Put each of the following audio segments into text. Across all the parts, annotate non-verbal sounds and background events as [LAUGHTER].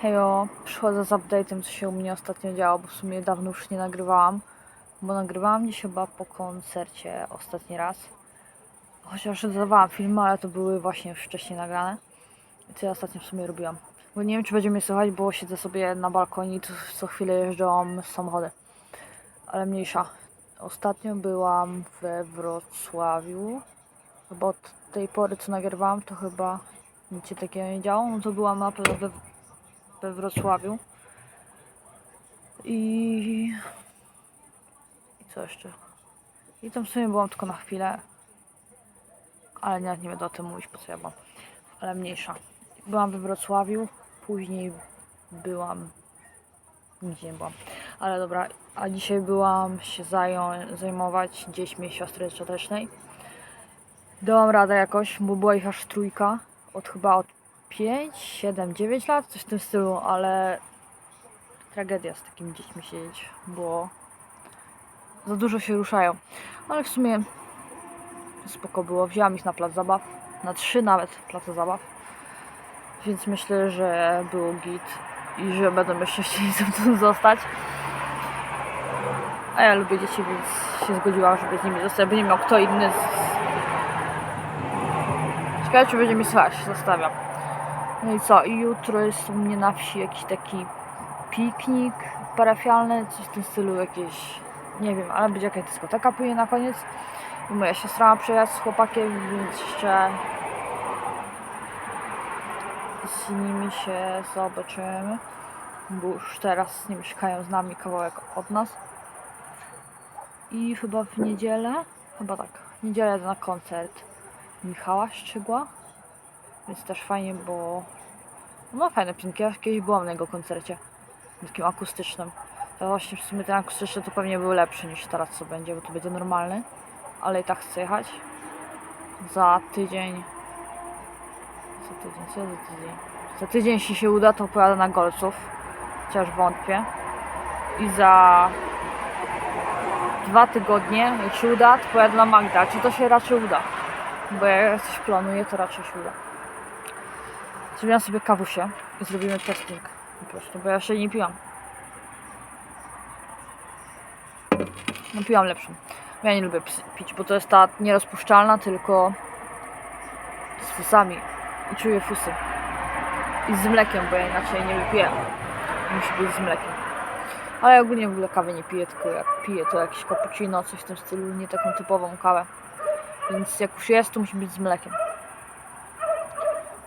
Hejo, przychodzę z update'em, co się u mnie ostatnio działo, bo w sumie dawno już nie nagrywałam. Bo nagrywałam dziś chyba po koncercie ostatni raz. Chociaż dodawałam filmy, ale to były właśnie już wcześniej nagrane. I co ja ostatnio w sumie robiłam. Bo nie wiem, czy będzie mnie słychać, bo siedzę sobie na balkonie i co chwilę jeżdżą samochody. Ale mniejsza. Ostatnio byłam we Wrocławiu. Bo od tej pory, co nagrywałam, to chyba nic się takiego nie działo. No to byłam na pewno we, we Wrocławiu. I... I co jeszcze? I tam w sumie byłam tylko na chwilę. Ale nie, nie będę o tym mówić, po co ja byłam. Ale mniejsza. Byłam we Wrocławiu, później byłam... Nigdzie nie byłam. Ale dobra, a dzisiaj byłam się zają- zajmować dziećmi siostry ciotecznej. Dałam radę jakoś, bo była ich aż trójka. Od chyba od 5, 7, 9 lat, coś w tym stylu, ale tragedia z takimi dziećmi siedzieć, bo za dużo się ruszają. Ale w sumie spoko było. Wzięłam ich na plac zabaw, na trzy nawet place zabaw. Więc myślę, że było git i że będą jeszcze chcieli ze mną [LAUGHS] zostać. A ja lubię dzieci, więc się zgodziłam, żeby z nimi zostać, by nie miał kto inny. Z... Ciekawe, czy będzie mi słychać, zostawiam. No i co? I jutro jest u mnie na wsi jakiś taki piknik parafialny, coś w tym stylu, jakieś, nie wiem, ale będzie jakaś dyskoteka później na koniec. I moja siostra ma przyjechać z chłopakiem, więc jeszcze z nimi się zobaczymy, bo już teraz nie mieszkają z nami kawałek od nas. I chyba w niedzielę, chyba tak, w niedzielę na koncert Michała Szczygła, więc też fajnie, bo no fajne piosenki, ja kiedyś byłam na jego koncercie, takim akustycznym. To właśnie w sumie ten akustyczny to pewnie był lepszy niż teraz co będzie, bo to będzie normalny, ale i tak chcę jechać. Za tydzień, za tydzień, co za tydzień? Za tydzień, jeśli się uda, to pojadę na Golców, chociaż wątpię. I za dwa tygodnie, jak się uda, to pojadę na Magda. Czy to się raczej uda? Bo jak coś planuję, to raczej się uda. Zrobiłam sobie kawusię i zrobimy testing po prostu, bo ja jeszcze nie piłam. No piłam lepszą. Ja nie lubię pić, bo to jest ta nierozpuszczalna, tylko z fusami. I czuję fusy. I z mlekiem, bo ja inaczej nie wypiję. Musi być z mlekiem. Ale ja ogólnie w ogóle kawy nie piję, tylko jak piję to jakieś cappuccino, coś w tym stylu, nie taką typową kawę. Więc jak już jest, to musi być z mlekiem.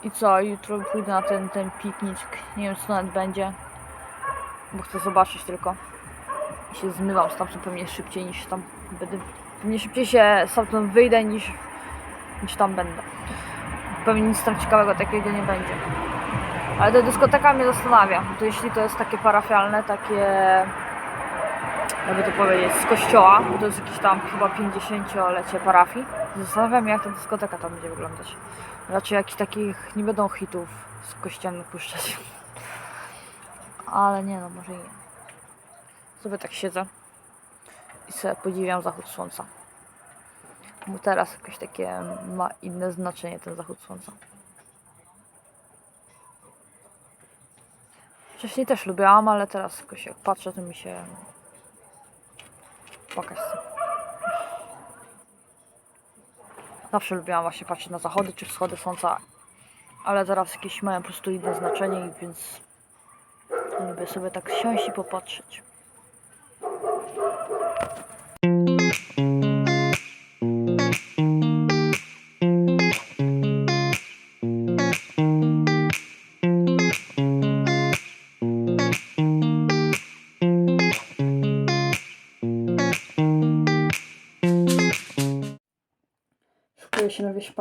I co, jutro pójdę na ten, ten piknik, nie wiem co nawet będzie, bo chcę zobaczyć tylko. I się zmywam stamtąd pewnie szybciej niż tam będę, pewnie szybciej się stamtąd wyjdę niż, niż tam będę. Pewnie nic tam ciekawego takiego nie będzie. Ale ta dyskoteka mnie zastanawia, to jeśli to jest takie parafialne, takie jakby to powiedzieć, z kościoła, bo to jest jakieś tam chyba 50-lecie parafii. Zastanawiam się, jak ta dyskoteka tam będzie wyglądać. Raczej jakichś takich nie będą hitów z kościelnych puszczać. Ale nie no, może i nie. Sobie tak siedzę i sobie podziwiam zachód słońca. Bo teraz jakoś takie ma inne znaczenie ten zachód słońca. Wcześniej też lubiłam, ale teraz jakoś jak patrzę, to mi się Pokaż się. Zawsze lubiłam właśnie patrzeć na zachody czy wschody słońca, ale teraz jakieś mają po prostu inne znaczenie, więc lubię sobie tak siąść i popatrzeć.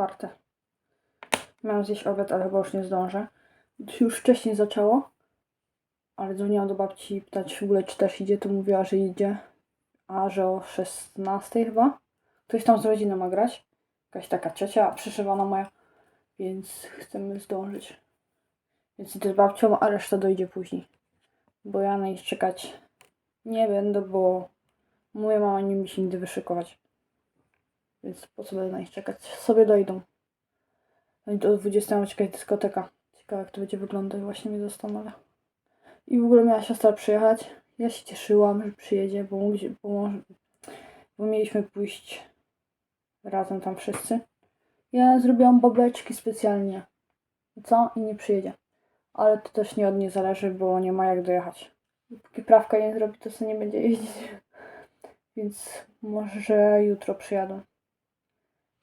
Partę. Miałam zjeść obiad, ale chyba już nie zdążę. Już wcześniej zaczęło. Ale dzwoniłam do babci pytać w ogóle czy też idzie, to mówiła, że idzie. A że o 16 chyba. Ktoś tam z rodziny ma grać. Jakaś taka ciocia przyszywana moja. Więc chcemy zdążyć. Więc idę z babcią, a reszta dojdzie później. Bo ja na nich czekać nie będę, bo moja mama nie mi się nigdy wyszykować. Więc po co będę na nich czekać? Sobie dojdą. No do 20 ma czekać dyskoteka. Ciekawe jak to będzie wyglądać, właśnie mnie zastanawia. I w ogóle miała siostra przyjechać. Ja się cieszyłam, że przyjedzie, bo, bo, bo mieliśmy pójść razem tam wszyscy. Ja zrobiłam bobleczki specjalnie. Co? I nie przyjedzie. Ale to też nie od niej zależy, bo nie ma jak dojechać. Póki prawka nie zrobi, to sobie nie będzie jeździć. Więc może jutro przyjadą.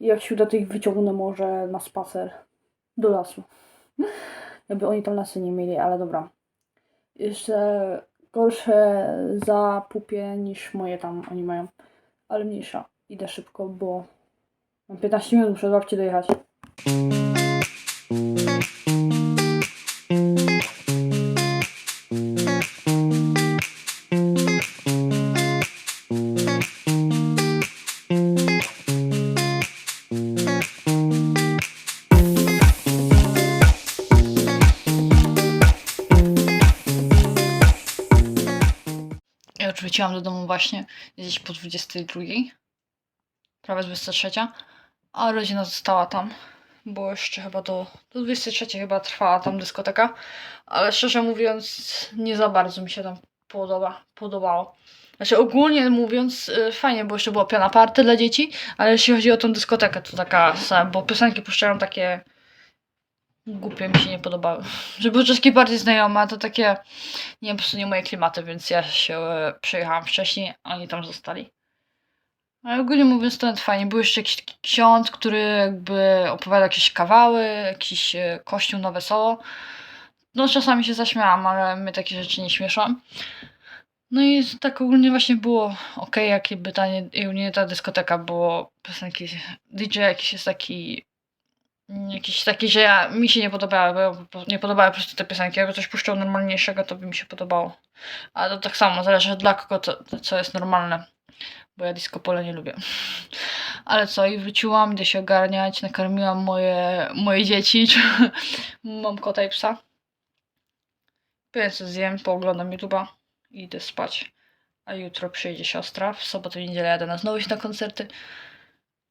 Jak się uda, to ich wyciągnę może na spacer do lasu. Jakby oni tam lasy nie mieli, ale dobra. Jeszcze gorsze za pupie niż moje tam oni mają. Ale mniejsza. Idę szybko, bo mam 15 minut, muszę do dojechać. Wróciłam do domu właśnie gdzieś po 22. Prawie 23. A rodzina została tam. Bo jeszcze chyba do, do 23 chyba trwała tam dyskoteka. Ale szczerze mówiąc, nie za bardzo mi się tam podoba, podobało. Znaczy ogólnie mówiąc, y, fajnie, bo jeszcze była piana party dla dzieci, ale jeśli chodzi o tą dyskotekę, to taka, bo piosenki puszczają takie głupie, mi się nie podobały. [LAUGHS] Że były troszkę bardziej znajome, to takie, nie, po prostu nie moje klimaty, więc ja się e, przejechałam wcześniej, a oni tam zostali. Ale ogólnie mówiąc, to nawet fajnie. Był jeszcze jakiś taki ksiądz, który jakby opowiadał jakieś kawały, jakiś e, kościół na wesoło. No czasami się zaśmiałam, ale mnie takie rzeczy nie śmieszą. No i tak ogólnie właśnie było ok, jakie pytanie, i nie ta dyskoteka, bo piosenki, DJ jakiś jest taki jakiś taki, że ja, mi się nie podobały, bo nie podobały po prostu te piosenki. Jakby coś puszczał normalniejszego, to by mi się podobało. Ale to tak samo, zależy dla kogo to, co jest normalne. Bo ja disco pole nie lubię. [LAUGHS] Ale co, i wróciłam, idę się ogarniać, nakarmiłam moje, moje dzieci. [LAUGHS] Mam kota i psa. Co zjem, pooglądam YouTube'a i idę spać. A jutro przyjedzie siostra. W sobotę i niedzielę jadę na znowu iść na koncerty.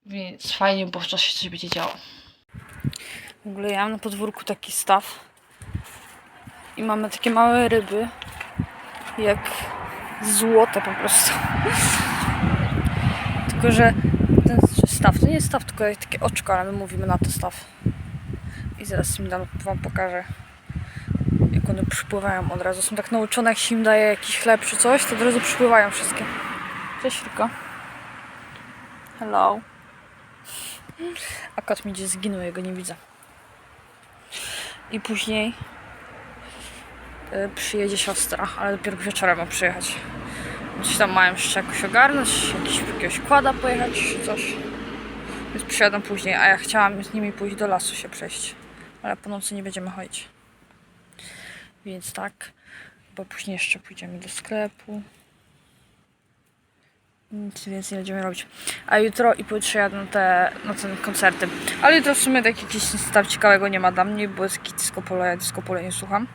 Więc fajnie, bo w czasie coś będzie działo. W ogóle ja mam na podwórku taki staw i mamy takie małe ryby, jak złote po prostu. [LAUGHS] tylko, że ten staw to nie jest staw, tylko takie oczko, ale my mówimy na to staw. I zaraz im dam, wam pokażę, jak one przypływają od razu. Są tak nauczone, jak się im daje jakiś chleb czy coś, to od razu przypływają wszystkie. Cześć, Riko. Hello. A kot mi gdzieś zginął, jego nie widzę. I później y, przyjedzie siostra, ale dopiero wieczorem ma przyjechać. Gdzieś tam mają jeszcze jakoś ogarnąć, jakiś, jakiegoś kłada pojechać czy coś. Więc przyjadą później, a ja chciałam z nimi pójść do lasu się przejść. Ale po nocy nie będziemy chodzić. Więc tak, bo później jeszcze pójdziemy do sklepu. Nic więcej nie będziemy robić. A jutro i pojutrze jadę na te, te koncerty. Ale jutro w sumie tak jakiegoś nic tam ciekawego nie ma dla mnie, bo jest disco polo, ja disco polo nie słucham.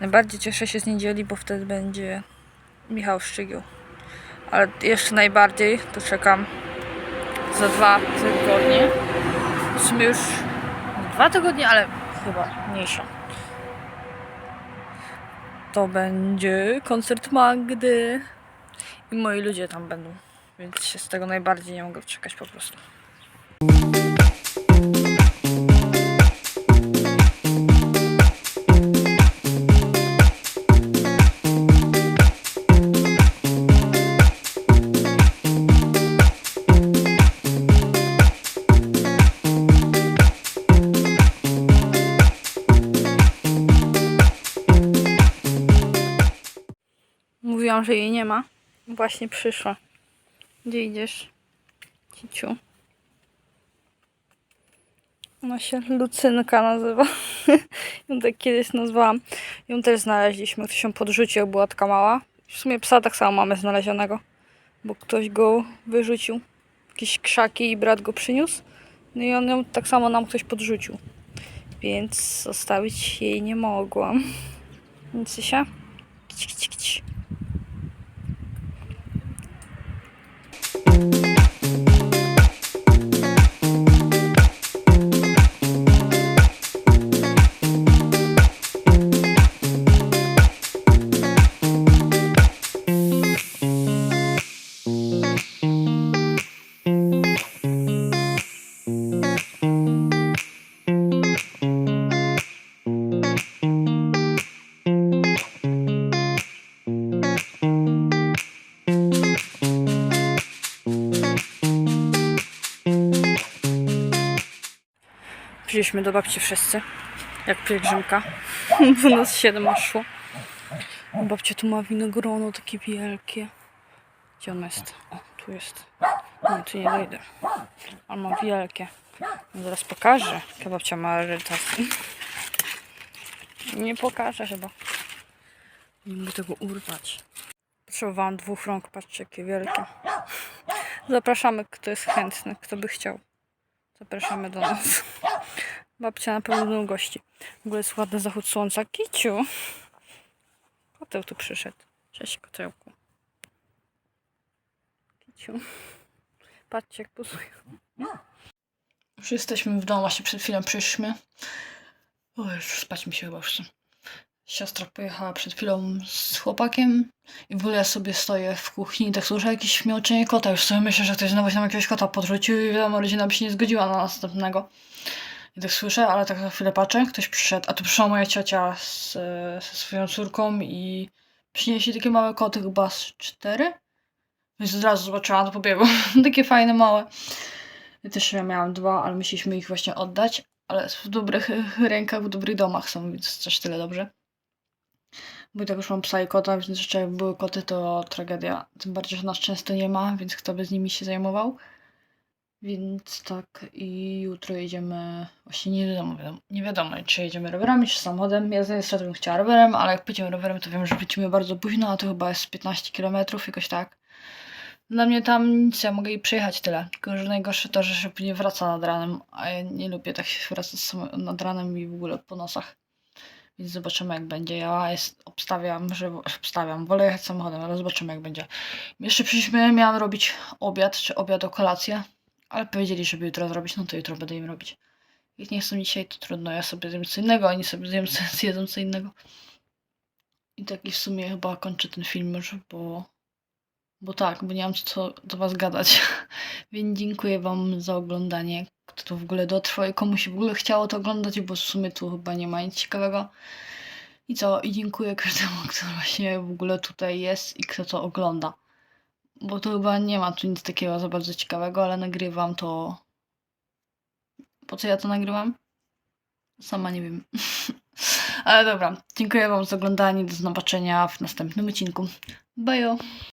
Najbardziej cieszę się z niedzieli, bo wtedy będzie Michał Szczygieł. Ale jeszcze najbardziej to czekam za dwa tygodnie. W sumie już dwa tygodnie, ale chyba mniejsza. To będzie koncert Magdy i moi ludzie tam będą. Więc się z tego najbardziej nie mogę czekać po prostu. Mówiłam, że jej nie ma. Właśnie przyszła. Gdzie idziesz? Ciciu. Ona się Lucynka nazywa. [LAUGHS] ją tak kiedyś nazwałam. Ją też znaleźliśmy. Ktoś ją podrzucił, była taka mała. W sumie psa tak samo mamy znalezionego. Bo ktoś go wyrzucił. Jakieś krzaki i brat go przyniósł. No i on ją tak samo nam ktoś podrzucił. Więc zostawić jej nie mogłam. [LAUGHS] Nic się. Kici, kici. Przyszliśmy do babci wszyscy, jak pielgrzymka, [LAUGHS] bo nas siedem aż szło. Babcia tu ma winogrono takie wielkie. Gdzie ono jest? O, tu jest. Nie, tu nie dojdę. On ma wielkie. No zaraz pokażę, jaka babcia ma rarytas. Nie pokażę chyba. Nie mogę tego urwać. Potrzebowałam dwóch rąk, patrzcie jakie wielkie. Zapraszamy, kto jest chętny, kto by chciał. Zapraszamy do nas. Babcia na pewno gości. W ogóle jest ładny zachód słońca. Kiciu. Koteł tu przyszedł. Cześć kotełku. Kiciu. Patrzcie jak pozują. Już jesteśmy w domu, właśnie przed chwilą przyszliśmy. O, już spać mi się chyba chce. Siostra pojechała przed chwilą z chłopakiem i w ogóle ja sobie stoję w kuchni i tak słyszę jakieś miauczenie kota. Już sobie myślę, że ktoś znowu się nam jakiegoś kota podrzucił i wiadomo, rodzina by się nie zgodziła na następnego. Tak słyszę, ale tak za chwilę patrzę, ktoś przyszedł, a tu przyszła moja ciocia z, ze swoją córką i przynieśli takie małe koty, chyba z cztery. Więc od razu zobaczyłam, to [LAUGHS] takie fajne, małe. Ja też ja miałam dwa, ale myśleliśmy ich właśnie oddać, ale w dobrych [LAUGHS] rękach, w dobrych domach są, więc też tyle dobrze. Bo i tak już mam psa i kota, więc jeszcze jak były koty, to tragedia. Tym bardziej, że nas często nie ma, więc kto by z nimi się zajmował. Więc tak, i jutro jedziemy. Właśnie nie wiadomo, nie wiadomo, czy jedziemy rowerami, czy samochodem. Ja niestety bym chciała rowerem, ale jak pójdziemy rowerem, to wiem, że wrócimy bardzo późno, a to chyba jest 15 km, jakoś tak. Dla mnie tam nic, ja mogę i przejechać tyle. Tylko, że najgorsze to, że się nie wraca nad ranem, a ja nie lubię tak się wracać nad ranem i w ogóle po nosach. Więc zobaczymy jak będzie. Ja jest, obstawiam, że obstawiam, wolę jechać samochodem, ale zobaczymy jak będzie. Jeszcze przyszliśmy, miałam robić obiad, czy obiad o kolację, ale powiedzieli, żeby jutro zrobić, no to jutro będę im robić. Jak nie chcą dzisiaj, to trudno, ja sobie zjem co innego, oni sobie zjem, [LAUGHS] zjedzą co innego. I tak i w sumie chyba kończę ten film już, bo, bo tak, bo nie mam co do was gadać. [LAUGHS] Więc dziękuję wam za oglądanie. Kto to w ogóle dotrwał i komu się w ogóle chciało to oglądać, bo w sumie tu chyba nie ma nic ciekawego. I co? I dziękuję każdemu, [LAUGHS] kto właśnie w ogóle tutaj jest i kto to ogląda. Bo to chyba nie ma tu nic takiego za bardzo ciekawego, ale nagrywam to. Po co ja to nagrywam? Sama nie wiem. [LAUGHS] ale dobra, dziękuję wam za oglądanie. Do zobaczenia w następnym odcinku. Bye!